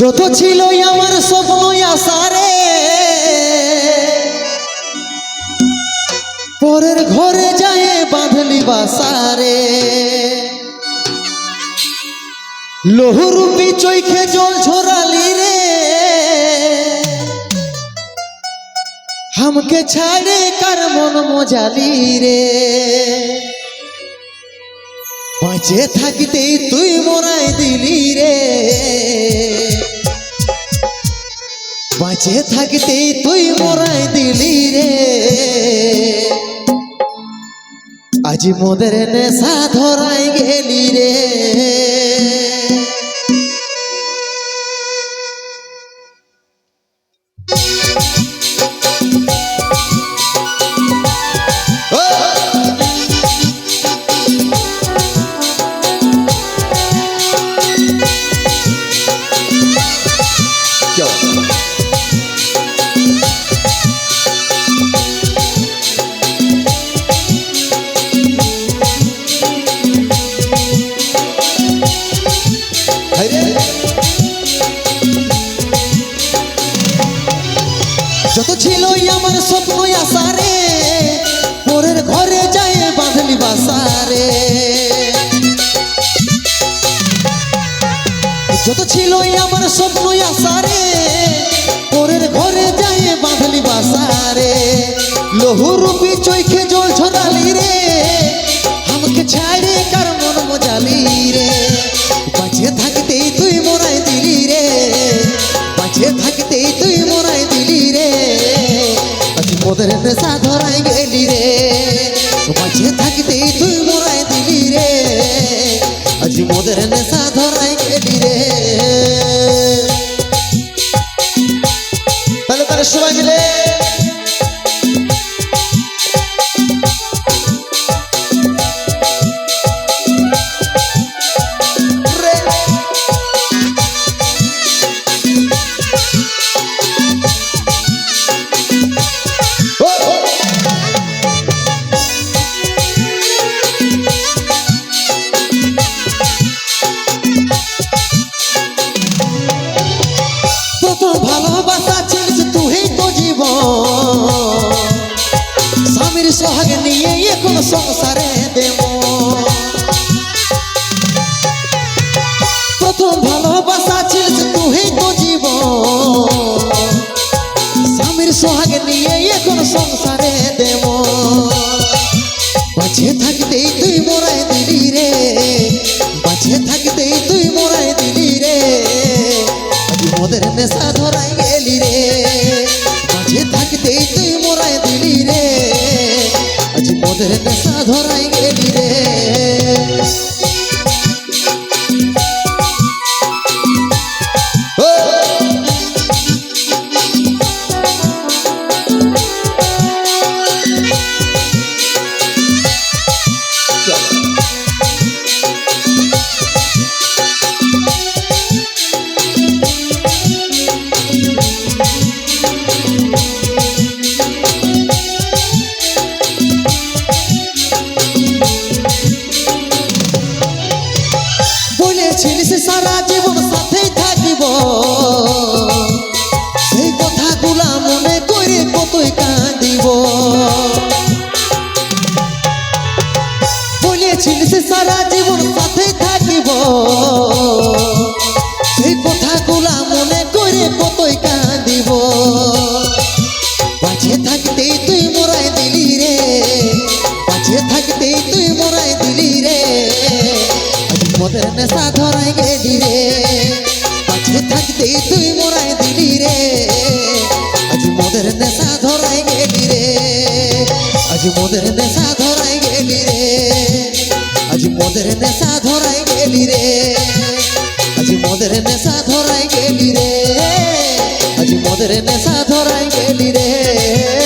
যত ছিল আমার স্বপ্ন আসারে পরের ঘরে যায় বাঁধলি বাসারে। লহুরূপী চৈখে জল ঝরালি রে, হামকে ছাড়ে কার মন মজালি রে। বাঁচে থাকিতেই তুই মোরাই দিলি রে। বাঁচে থাকতে তুই মরাই দিলি রে। আজি মোদের নেশা ধরাই গেলি রে। বাসারে যত ছিল আমার স্বপ্ন আসারে পরের ঘরে যায় বাঁধলি বাসারে। লহুরূপী চৈখে জল ঝরালি রে, আমাকে ছাড়ে কার মন মজালি রে। বাঁচে থাকতেই তুই মোরাই দিলি রে বাঁচে থাকতেই তুই মোরাই দিলি রে। আজ মোদের নেশা ধরাই গেলি রে। আজ সোহাগ নিয়ে এখন সংসারে দেব। প্রথম ভালোবাসা ছিল তুই তো জীব স্বামীর সোহাগ নিয়ে এখন সংসারে দেব। বাঁচিয়ে থাকতেই তুই মোরাই ধরাই মোদের নেশা ধরাই গেলি রে। বাঁচে থাকতেই তুই মোরাই দিলি রে। আজ মোদের নেশা ধরাই গেলি রে। আজ মোদের নেশা ধরাই গেলি রে। আজ মোদের নেশা ধরাই গেলি রে। আজ মোদের নেশা ধরাই গেলি রে। আজ মোদের নেশা ধরাই গেলি রে।